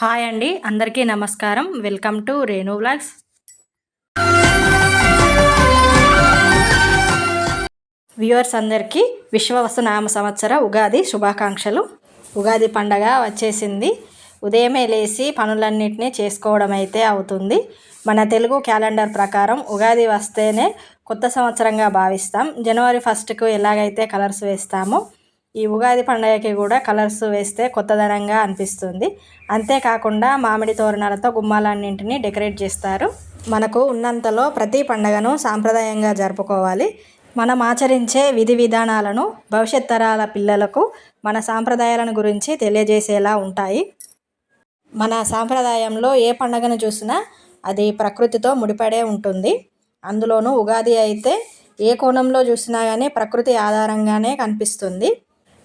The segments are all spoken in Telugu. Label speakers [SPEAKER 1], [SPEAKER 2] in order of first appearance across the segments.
[SPEAKER 1] హాయ్ అండి అందరికీ నమస్కారం. Welcome to Renu vlogs. Viewers అందరికీ విశ్వవసు నామ సంవత్సర ఉగాది శుభాకాంక్షలు. ఉగాది పండగ వచ్చేసింది. ఉదయమే లేచి పనులన్నింటినీ చేసుకోవడం అయితే అవుతుంది. మన తెలుగు క్యాలెండర్ ప్రకారం ఉగాది వస్తేనే కొత్త సంవత్సరంగా భావిస్తాం. జనవరి ఫస్ట్కు ఎలాగైతే కలర్స్ వేస్తామో ఈ ఉగాది పండగకి కూడా కలర్స్ వేస్తే కొత్తదనంగా అనిపిస్తుంది. అంతేకాకుండా మామిడి తోరణాలతో గుమ్మాలన్నింటినీ డెకరేట్ చేస్తారు. మనకు ఉన్నంతలో ప్రతి పండగను సాంప్రదాయంగా జరుపుకోవాలి. మనం ఆచరించే విధి విధానాలను భవిష్యత్ తరాల పిల్లలకు మన సాంప్రదాయాలను గురించి తెలియజేసేలా ఉంటాయి. మన సాంప్రదాయంలో ఏ పండగను చూసినా అది ప్రకృతితో ముడిపడే ఉంటుంది. అందులోనూ ఉగాది అయితే ఏ కోణంలో చూసినా కానీ ప్రకృతి ఆధారంగానే కనిపిస్తుంది.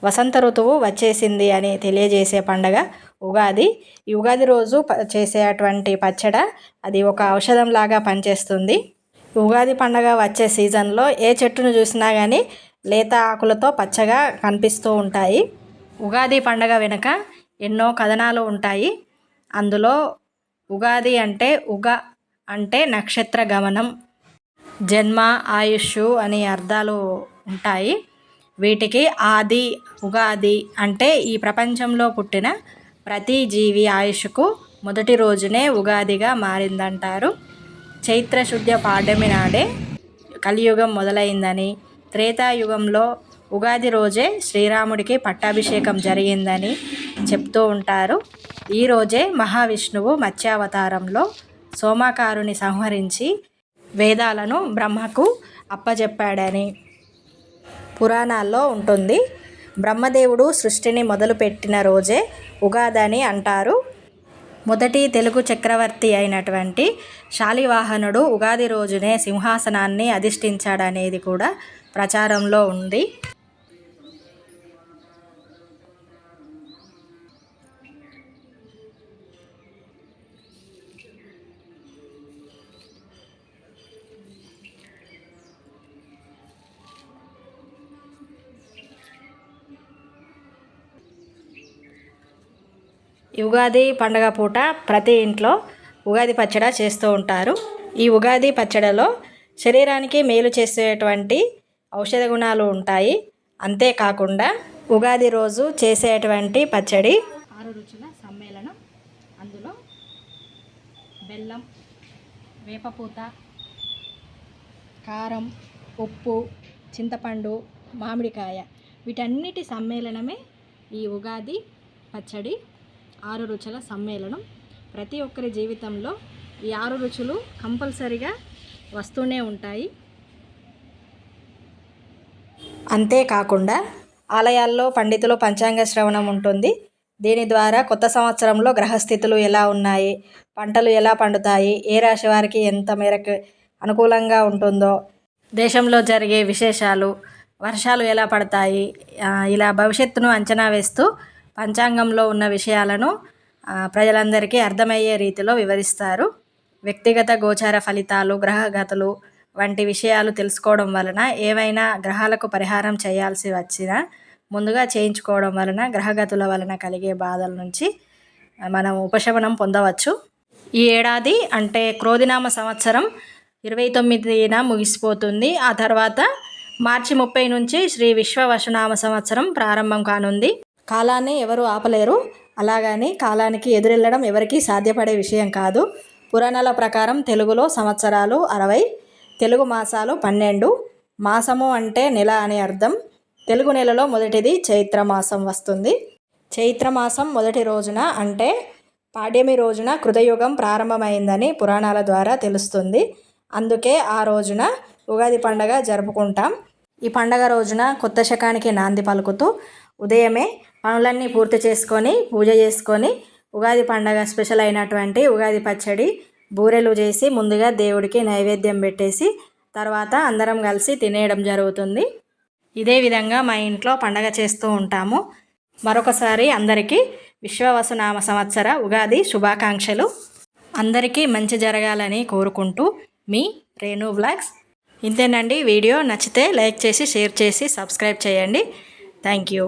[SPEAKER 1] వసంత ఋతువు వచ్చేసింది అని తెలియజేసే పండగ ఉగాది. ఈ ఉగాది రోజు చేసేటువంటి పచ్చడ అది ఒక ఔషధం లాగా పనిచేస్తుంది ఉగాది పండగ వచ్చే సీజన్లో ఏ చెట్టును చూసినా కానీ లేత ఆకులతో పచ్చగా కనిపిస్తూ ఉంటాయి. ఉగాది పండగ వెనుక ఎన్నో కథనాలు ఉంటాయి. అందులో ఉగాది అంటే ఉగ అంటే నక్షత్ర గమనం జన్మ ఆయుష్ అని అర్థాలు ఉంటాయి. వీటికి ఆది ఉగాది అంటే ఈ ప్రపంచంలో పుట్టిన ప్రతి జీవి ఆయుష్కు మొదటి రోజునే ఉగాదిగా మారిందంటారు. చైత్ర శుద్ధ పాడ్యమి నాడే కలియుగం మొదలైందని త్రేతాయుగంలో ఉగాది రోజే శ్రీరాముడికి పట్టాభిషేకం జరిగిందని చెప్తూ ఉంటారు. ఈరోజే మహావిష్ణువు మత్స్యావతారంలో సోమాకారుని సంహరించి వేదాలను బ్రహ్మకు అప్పజెప్పాడని పురాణాల్లో ఉంటుంది. బ్రహ్మదేవుడు సృష్టిని మొదలుపెట్టిన రోజే ఉగాది అని అంటారు. మొదటి తెలుగు చక్రవర్తి అయినటువంటి శాలివాహనుడు ఉగాది రోజునే సింహాసనాన్ని అధిష్ఠించాడనేది కూడా ప్రచారంలో ఉంది. ఉగాది పండగ పూట ప్రతి ఇంట్లో ఉగాది పచ్చడి చేస్తూ ఉంటారు. ఈ ఉగాది పచ్చడిలో శరీరానికి మేలు చేసేటువంటి ఔషధ గుణాలు ఉంటాయి. అంతేకాకుండా ఉగాది రోజు చేసేటువంటి పచ్చడి ఆరు రుచుల సమ్మేళనం. అందులో బెల్లం వేపపూత కారం ఉప్పు చింతపండు మామిడికాయ వీటన్నిటి సమ్మేళనమే ఈ ఉగాది పచ్చడి ఆరు రుచుల సమ్మేళనం. ప్రతి ఒక్కరి జీవితంలో ఈ ఆరు రుచులు కంపల్సరిగా వస్తూనే ఉంటాయి. అంతేకాకుండా ఆలయాల్లో పండితులు పంచాంగ శ్రవణం ఉంటుంది. దీని ద్వారా కొత్త సంవత్సరంలో గ్రహస్థితులు ఎలా ఉన్నాయి? పంటలు ఎలా పండుతాయి? ఏ రాశి వారికి ఎంత మేరకు అనుకూలంగా ఉంటుందో? దేశంలో జరిగే విశేషాలు వర్షాలు ఎలా పడతాయి? ఇలా భవిష్యత్తును అంచనా వేస్తూ పంచాంగంలో ఉన్న విషయాలను ప్రజలందరికీ అర్థమయ్యే రీతిలో వివరిస్తారు. వ్యక్తిగత గోచార ఫలితాలు గ్రహగతులు వంటి విషయాలు తెలుసుకోవడం వలన ఏవైనా గ్రహాలకు పరిహారం చేయాల్సి వచ్చినా ముందుగా చేయించుకోవడం వలన గ్రహగతుల వలన కలిగే బాధల నుంచి మనం ఉపశమనం పొందవచ్చు. ఈ ఏడాది అంటే క్రోధినామ సంవత్సరం ఇరవై తొమ్మిదిన ముగిసిపోతుంది. ఆ తర్వాత మార్చి ముప్పై నుంచి శ్రీ విశ్వవశనామ సంవత్సరం ప్రారంభం కానుంది. కాలాన్ని ఎవరు ఆపలేరు. అలాగని కాలానికి ఎదురెళ్ళడం ఎవరికీ సాధ్యపడే విషయం కాదు. పురాణాల ప్రకారం తెలుగులో సంవత్సరాలు అరవై తెలుగు మాసాలు పన్నెండు మాసము అంటే నెల అని అర్థం. తెలుగు నెలలో మొదటిది చైత్రమాసం వస్తుంది. చైత్రమాసం మొదటి రోజున అంటే పాడ్యమి రోజున కృతయుగం ప్రారంభమైందని పురాణాల ద్వారా తెలుస్తుంది. అందుకే ఆ రోజున ఉగాది పండగ జరుపుకుంటాం. ఈ పండగ రోజున కొత్త శకానికి నాంది పలుకుతూ ఉదయమే పనులన్నీ పూర్తి చేసుకొని పూజ చేసుకొని ఉగాది పండగ స్పెషల్ అయినటువంటి ఉగాది పచ్చడి బూరెలు చేసి ముందుగా దేవుడికి నైవేద్యం పెట్టేసి తర్వాత అందరం కలిసి తినేయడం జరుగుతుంది. ఇదే విధంగా మా ఇంట్లో పండగ చేస్తూ ఉంటాము. మరొకసారి అందరికీ విశ్వవసునామ సంవత్సర ఉగాది శుభాకాంక్షలు. అందరికీ మంచి జరగాలని కోరుకుంటూ మీ రేణు బ్లాగ్స్ ఇంతేనండి వీడియో నచ్చితే లైక్ చేసి షేర్ చేసి సబ్స్క్రైబ్ చేయండి. Thank you.